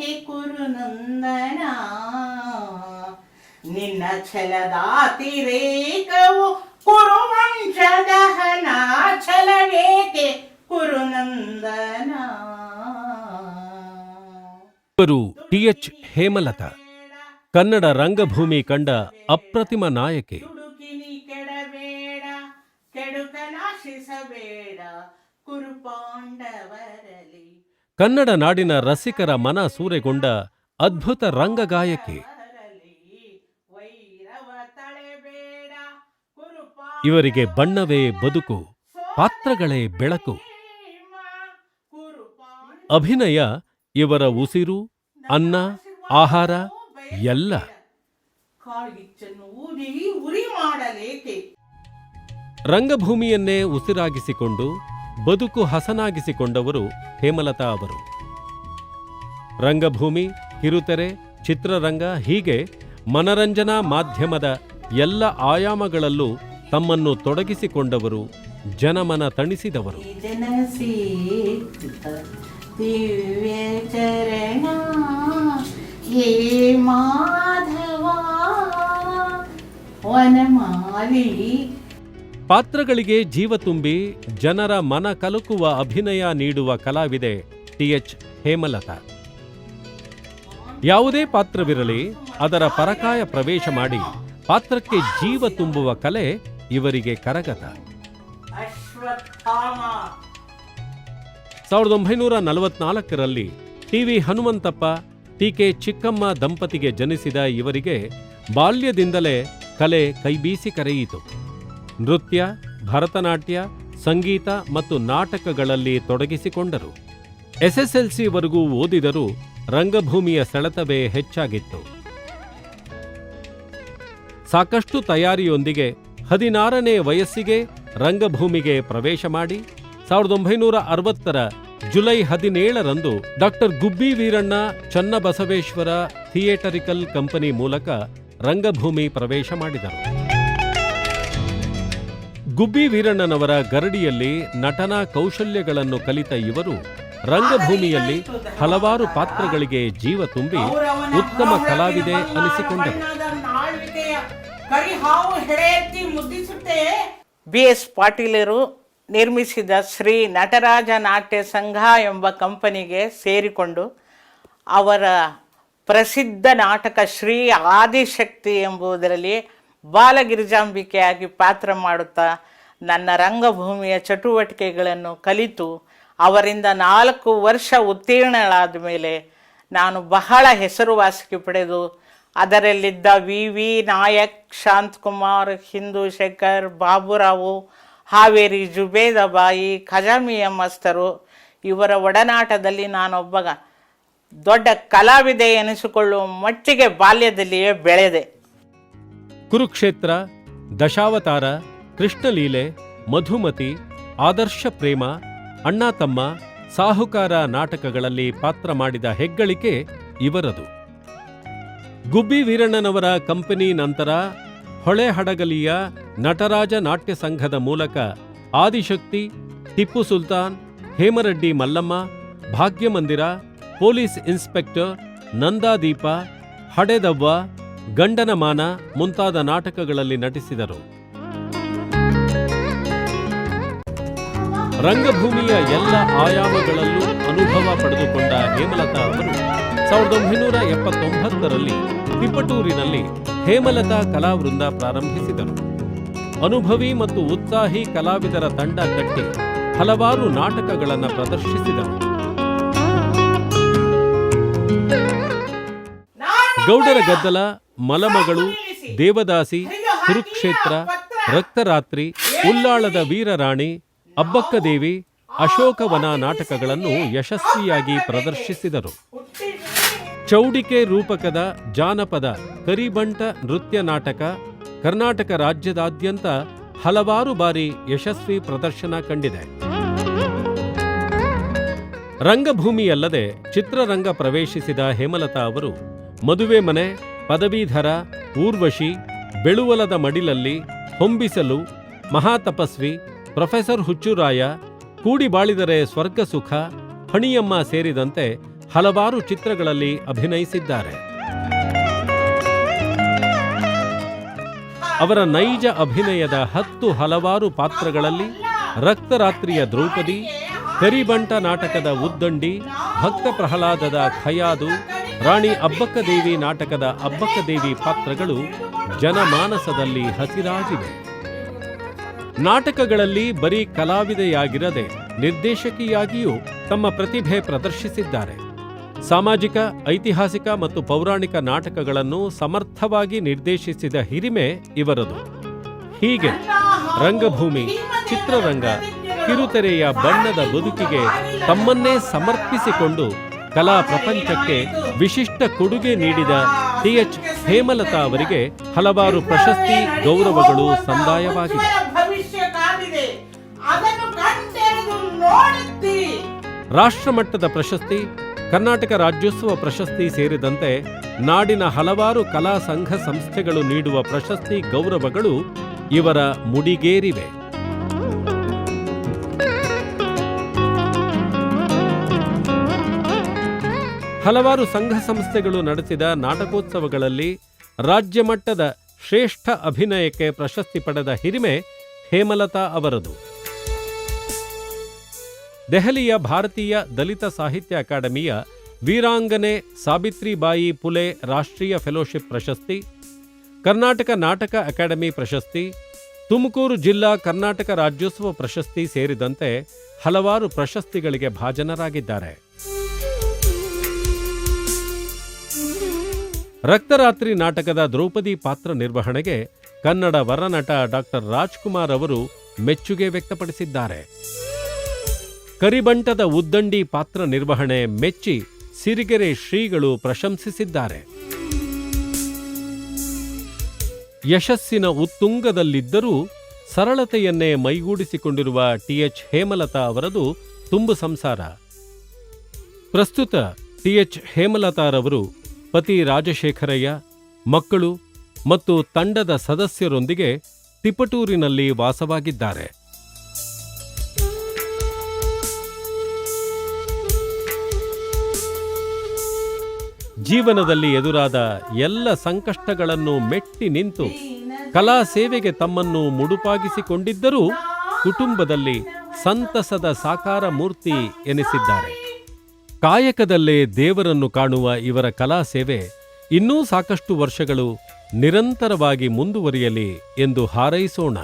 ಬೇಕೆ ಕುರುನಂದನ ನಿನ್ನ ಛಲದಾತಿರೇಕವು ಕುರುವಂಶದಹನ ಛಲವೇಕೆ ಕುರುನಂದನ ಇವರು ಟಿಎಚ್ ಹೇಮಲತಾ ಕನ್ನಡ ರಂಗಭೂಮಿ ಕಂಡ ಅಪ್ರತಿಮ ನಾಯಕಿ. ಕೆಡಬೇಡ ಕೆಡುಕ ನಾಶಿಸಬೇಡ ಕುರುಪಾಂಡವರಲಿ ಕನ್ನಡ ನಾಡಿನ ರಸಿಕರ ಮನ ಸೂರೆಗೊಂಡ ಅದ್ಭುತ ರಂಗಗಾಯಕಿ ಇವರಿಗೆ ಬಣ್ಣವೇ ಬದುಕು, ಪಾತ್ರಗಳೇ ಬೆಳಕು. ಅಭಿನಯ, ಇವರ ಉಸಿರು, ಅನ್ನ, ಆಹಾರ, ಎಲ್ಲ. ರಂಗಭೂಮಿಯನ್ನೇ ಉಸಿರಾಗಿಸಿಕೊಂಡು ಬದುಕು ಹಸನಾಗಿಸಿಕೊಂಡವರು ಹೇಮಲತಾ ಅವರು. ರಂಗಭೂಮಿ, ಕಿರುತೆರೆ, ಚಿತ್ರರಂಗ ಹೀಗೆ ಮನರಂಜನಾ ಮಾಧ್ಯಮದ ಎಲ್ಲ ಆಯಾಮಗಳಲ್ಲೂ ತಮ್ಮನ್ನು ತೊಡಗಿಸಿಕೊಂಡವರು, ಜನಮನ ತಣಿಸಿದವರು. ಮಾಧವ ಪಾತ್ರಗಳಿಗೆ ಜೀವ ತುಂಬಿ ಜನರ ಮನ ಕಲುಕುವ ಅಭಿನಯ ನೀಡುವ ಕಲಾವಿದೆ ಟಿಎಚ್ ಹೇಮಲತಾ. ಯಾವುದೇ ಪಾತ್ರವಿರಲಿ, ಅದರ ಪರಕಾಯ ಪ್ರವೇಶ ಮಾಡಿ ಪಾತ್ರಕ್ಕೆ ಜೀವ ತುಂಬುವ ಕಲೆ ಇವರಿಗೆ ಕರಗತ. ಸಾವಿರದ ಒಂಬೈನೂರ ನಲವತ್ನಾಲ್ಕರಲ್ಲಿ ಟಿವಿ ಹನುಮಂತಪ್ಪ ಟಿಕೆ ಚಿಕ್ಕಮ್ಮ ದಂಪತಿಗೆ ಜನಿಸಿದ ಇವರಿಗೆ ಬಾಲ್ಯದಿಂದಲೇ ಕಲೆ ಕೈಬೀಸಿ ಕರೆಯಿತು. ನೃತ್ಯ, ಭರತನಾಟ್ಯ, ಸಂಗೀತ ಮತ್ತು ನಾಟಕಗಳಲ್ಲಿ ತೊಡಗಿಸಿಕೊಂಡರು. ಎಸ್ಎಸ್ಎಲ್ಸಿವರೆಗೂ ಓದಿದರೂ ರಂಗಭೂಮಿಯ ಸೆಳೆತವೇ ಹೆಚ್ಚಾಗಿತ್ತು. ಸಾಕಷ್ಟು ತಯಾರಿಯೊಂದಿಗೆ ಹದಿನಾರನೇ ವಯಸ್ಸಿಗೆ ರಂಗಭೂಮಿಗೆ ಪ್ರವೇಶ ಮಾಡಿ, ಸಾವಿರದ ಒಂಬೈನೂರ ಅರವತ್ತರ July ಹದಿನೇಳರಂದು doctor Gubbi Veeranna Channabasaveshwara theatrical company ಮೂಲಕ ರಂಗಭೂಮಿ ಪ್ರವೇಶ ಮಾಡಿದರು. ಗುಬ್ಬಿ ವೀರಣ್ಣನವರ ಗರಡಿಯಲ್ಲಿ ನಟನಾ ಕೌಶಲ್ಯಗಳನ್ನು ಕಲಿತ ಇವರು ರಂಗಭೂಮಿಯಲ್ಲಿ ಹಲವಾರು ಪಾತ್ರಗಳಿಗೆ ಜೀವ ತುಂಬಿ ಉತ್ತಮ ಕಲಾವಿದೆ ಅನಿಸಿಕೊಂಡರು. ಬಿ ಎಸ್ ಪಾಟೀಲರು ನಿರ್ಮಿಸಿದ ಶ್ರೀ ನಟರಾಜ ನಾಟ್ಯ ಸಂಘ ಎಂಬ ಕಂಪನಿಗೆ ಸೇರಿಕೊಂಡು ಅವರ ಪ್ರಸಿದ್ಧ ನಾಟಕ ಶ್ರೀ ಆದಿಶಕ್ತಿ ಎಂಬುದರಲ್ಲಿ ಬಾಲಗಿರಿಜಾಂಬಿಕೆಯಾಗಿ ಪಾತ್ರ ಮಾಡುತ್ತಾ ನನ್ನ ರಂಗಭೂಮಿಯ ಚಟುವಟಿಕೆಗಳನ್ನು ಕಲಿತು ಅವರಿಂದ ನಾಲ್ಕು ವರ್ಷ ಉತ್ತೀರ್ಣಳಾದ ಮೇಲೆ ನಾನು ಬಹಳ ಹೆಸರುವಾಸಿಗೆ ಪಡೆದು ಅದರಲ್ಲಿದ್ದ ವಿ. ವಿ. ನಾಯಕ್ ಶಾಂತಕುಮಾರ್ ಹಿಂದೂ ಶೇಖರ್, ಬಾಬುರಾವು, ಹಾವೇರಿ ಜುಬೇದಬಾಯಿ ಖಜಾಮಿಯ ಮಸ್ತರು ಇವರ ಒಡನಾಟದಲ್ಲಿ ನಾನೊಬ್ಬ ದೊಡ್ಡ ಕಲಾವಿದೆ ಎನಿಸಿಕೊಳ್ಳುವ ಮಟ್ಟಿಗೆ ಬಾಲ್ಯದಲ್ಲಿಯೇ ಬೆಳೆದೆ. ಕುರುಕ್ಷೇತ್ರ, ದಶಾವತಾರ ಕೃಷ್ಣಲೀಲೆ, ಮಧುಮತಿ, ಆದರ್ಶ ಪ್ರೇಮ, ಅಣ್ಣ ತಮ್ಮ, ಸಾಹುಕಾರ ನಾಟಕಗಳಲ್ಲಿ ಪಾತ್ರ ಮಾಡಿದ ಹೆಗ್ಗಳಿಕೆ ಇವರದು. ಗುಬ್ಬಿ ವೀರಣ್ಣನವರ ಕಂಪನಿ ನಂತರ ಹೊಳೆಹಡಗಲಿಯ ನಟರಾಜ ನಾಟ್ಯ ಸಂಘದ ಮೂಲಕ ಆದಿಶಕ್ತಿ, ಟಿಪ್ಪು ಸುಲ್ತಾನ್, ಹೇಮರೆಡ್ಡಿ ಮಲ್ಲಮ್ಮ, ಭಾಗ್ಯಮಂದಿರ, ಪೊಲೀಸ್ ಇನ್ಸ್ಪೆಕ್ಟರ್ ನಂದಾದೀಪ, ಹಡೆದವ್ವ ಗಂಡನ ಮಾನ ಮುಂತಾದ ನಾಟಕಗಳಲ್ಲಿ ನಟಿಸಿದರು. ರಂಗಭೂಮಿಯ ಎಲ್ಲ ಆಯಾಮಗಳಲ್ಲೂ ಅನುಭವ ಪಡೆದುಕೊಂಡ ಹೇಮಲತಾ ಅವರು ಸಾವಿರದ ಒಂಬೈನೂರ ಎಪ್ಪತ್ತೊಂಬತ್ತರಲ್ಲಿ ತಿಪಟೂರಿನಲ್ಲಿ ಹೇಮಲತಾ ಕಲಾವೃಂದ ಪ್ರಾರಂಭಿಸಿದರು. ಅನುಭವಿ ಮತ್ತು ಉತ್ಸಾಹಿ ಕಲಾವಿದರ ತಂಡ ಕಟ್ಟಿ ಹಲವಾರು ನಾಟಕಗಳನ್ನು ಪ್ರದರ್ಶಿಸಿದರು. ಗೌಡರ ಗದ್ದಲ, ಮಲಮಗಳು, ದೇವದಾಸಿ, ಕುರುಕ್ಷೇತ್ರ, ರಕ್ತರಾತ್ರಿ, ಉಲ್ಲಾಳದ ವೀರರಾಣಿ ಅಬ್ಬಕ್ಕದೇವಿ ಅಶೋಕವನ ನಾಟಕಗಳನ್ನು ಯಶಸ್ವಿಯಾಗಿ ಪ್ರದರ್ಶಿಸಿದರು. ಚೌಡಿಕೆ ರೂಪಕದ ಜಾನಪದ ಕರಿಬಂಟ ನೃತ್ಯ ನಾಟಕ ಕರ್ನಾಟಕ ರಾಜ್ಯದಾದ್ಯಂತ ಹಲವಾರು ಬಾರಿ ಯಶಸ್ವಿ ಪ್ರದರ್ಶನ ಕಂಡಿದೆ. ರಂಗಭೂಮಿಯಲ್ಲದೆ ಚಿತ್ರರಂಗ ಪ್ರವೇಶಿಸಿದ ಹೇಮಲತಾ ಅವರು ಮದುವೆ ಮನೆ, ಪದವೀಧರ, ಊರ್ವಶಿ, ಬೆಳುವಲದ ಮಡಿಲಲ್ಲಿ ಹೊಂಬಿಸಲು ಮಹಾತಪಸ್ವಿ ಪ್ರೊಫೆಸರ್ ಹುಚ್ಚುರಾಯ, ಕೂಡಿ ಬಾಳಿದರೆ ಸ್ವರ್ಗ ಸುಖ ಹಣಿಯಮ್ಮ ಸೇರಿದಂತೆ ಹಲವಾರು ಚಿತ್ರಗಳಲ್ಲಿ ಅಭಿನಯಿಸಿದ್ದಾರೆ. ಅವರ ನೈಜ ಅಭಿನಯದ ಹತ್ತು ಹಲವಾರು ಪಾತ್ರಗಳಲ್ಲಿ ರಕ್ತರಾತ್ರಿಯ ದ್ರೌಪದಿ ಕರಿಬಂಟ ನಾಟಕದ ಉದ್ದಂಡಿ ಭಕ್ತ ಪ್ರಹ್ಲಾದದ ಖಯಾದು, ರಾಣಿ ಅಬ್ಬಕ್ಕದೇವಿ ನಾಟಕದ ಅಬ್ಬಕ್ಕದೇವಿ ಪಾತ್ರಗಳು ಜನಮಾನಸದಲ್ಲಿ ಹಸಿರಾಗಿವೆ. ನಾಟಕಗಳಲ್ಲಿ ಬರೀ ಕಲಾವಿದೆಯಾಗಿರದೆ ನಿರ್ದೇಶಕಿಯಾಗಿಯೂ ತಮ್ಮ ಪ್ರತಿಭೆ ಪ್ರದರ್ಶಿಸಿದ್ದಾರೆ. ಸಾಮಾಜಿಕ, ಐತಿಹಾಸಿಕ ಮತ್ತು ಪೌರಾಣಿಕ ನಾಟಕಗಳನ್ನು ಸಮರ್ಥವಾಗಿ ನಿರ್ದೇಶಿಸಿದ ಹಿರಿಮೆ ಇವರದು. ಹೀಗೆ ರಂಗಭೂಮಿ, ಚಿತ್ರರಂಗ, ಕಿರುತೆರೆಯ ಬಣ್ಣದ ಬದುಕಿಗೆ ತಮ್ಮನ್ನೇ ಸಮರ್ಪಿಸಿಕೊಂಡು ಕಲಾ ಪ್ರಪಂಚಕ್ಕೆ ವಿಶಿಷ್ಟ ಕೊಡುಗೆ ನೀಡಿದ ಟಿಎಚ್ ಹೇಮಲತಾ ಅವರಿಗೆ ಹಲವಾರು ಪ್ರಶಸ್ತಿ, ಗೌರವಗಳು ಸಂದಾಯವಾಗಿವೆ ರಾಷ್ಟ್ರಮಟ್ಟದ ಪ್ರಶಸ್ತಿ, ಕರ್ನಾಟಕ ರಾಜ್ಯೋತ್ಸವ ಪ್ರಶಸ್ತಿ ಸೇರಿದಂತೆ ನಾಡಿನ ಹಲವಾರು ಕಲಾ ಸಂಘ ಸಂಸ್ಥೆಗಳು ನೀಡುವ ಪ್ರಶಸ್ತಿ ಗೌರವಗಳು ಇವರ ಮುಡಿಗೇರಿವೆ. ಹಲವಾರು ಸಂಘ ಸಂಸ್ಥೆಗಳು ನಡೆಸಿದ ನಾಟಕೋತ್ಸವಗಳಲ್ಲಿ ರಾಜ್ಯ ಮಟ್ಟದ ಶ್ರೇಷ್ಠ ಅಭಿನಯಕ್ಕೆ ಪ್ರಶಸ್ತಿ ಪಡೆದ ಹಿರಿಮೆ ಹೇಮಲತಾ ಅವರದು. ದೆಹಲಿಯ ಭಾರತೀಯ ದಲಿತ ಸಾಹಿತ್ಯ ಅಕಾಡೆಮಿಯ ವೀರಾಂಗನೆ ಸಾವಿತ್ರಿಬಾಯಿ ಪುಲೆ ರಾಷ್ಟ್ರೀಯ ಫೆಲೋಶಿಪ್ ಪ್ರಶಸ್ತಿ, ಕರ್ನಾಟಕ ನಾಟಕ ಅಕಾಡೆಮಿ ಪ್ರಶಸ್ತಿ, ತುಮಕೂರು ಜಿಲ್ಲಾ ಕರ್ನಾಟಕ ರಾಜ್ಯೋತ್ಸವ ಪ್ರಶಸ್ತಿ ಸೇರಿದಂತೆ ಹಲವಾರು ಪ್ರಶಸ್ತಿಗಳಿಗೆ ಭಾಜನರಾಗಿದ್ದಾರೆ. ರಕ್ತರಾತ್ರಿ ನಾಟಕದ ದ್ರೌಪದಿ ಪಾತ್ರ ನಿರ್ವಹಣೆಗೆ ಕನ್ನಡ ವರನಟ ಡಾಕ್ಟರ್ ರಾಜ್ಕುಮಾರ್ ಅವರು ಮೆಚ್ಚುಗೆ ವ್ಯಕ್ತಪಡಿಸಿದ್ದಾರೆ. ಕರಿಬಂಟದ ಉದ್ದಂಡಿ ಪಾತ್ರ ನಿರ್ವಹಣೆ ಮೆಚ್ಚಿ ಸಿರಿಗೆರೆ ಶ್ರೀಗಳು ಪ್ರಶಂಸಿಸಿದ್ದಾರೆ. ಯಶಸ್ಸಿನ ಉತ್ತುಂಗದಲ್ಲಿದ್ದರೂ ಸರಳತೆಯನ್ನೇ ಮೈಗೂಡಿಸಿಕೊಂಡಿರುವ ಟಿಎಚ್ ಹೇಮಲತಾ ಅವರದು ತುಂಬು ಸಂಸಾರ. ಪ್ರಸ್ತುತ ಟಿಎಚ್ ಹೇಮಲತಾರವರು ಪತಿ ರಾಜಶೇಖರಯ್ಯ, ಮಕ್ಕಳು ಮತ್ತು ತಂಡದ ಸದಸ್ಯರೊಂದಿಗೆ ತಿಪಟೂರಿನಲ್ಲಿ ವಾಸವಾಗಿದ್ದಾರೆ. ಜೀವನದಲ್ಲಿ ಎದುರಾದ ಎಲ್ಲ ಸಂಕಷ್ಟಗಳನ್ನು ಮೆಟ್ಟಿ ನಿಂತು ಕಲಾ ಸೇವೆಗೆ ತಮ್ಮನ್ನು ಮುಡುಪಾಗಿಸಿಕೊಂಡಿದ್ದರೂ ಕುಟುಂಬದಲ್ಲಿ ಸಂತಸದ ಸಾಕಾರ ಮೂರ್ತಿ ಎನಿಸಿದ್ದಾರೆ. ಕಾಯಕದಲ್ಲೇ ದೇವರನ್ನು ಕಾಣುವ ಇವರ ಕಲಾ ಸೇವೆ ಇನ್ನೂ ಸಾಕಷ್ಟು ವರ್ಷಗಳು ನಿರಂತರವಾಗಿ ಮುಂದುವರಿಯಲಿ ಎಂದು ಹಾರೈಸೋಣ.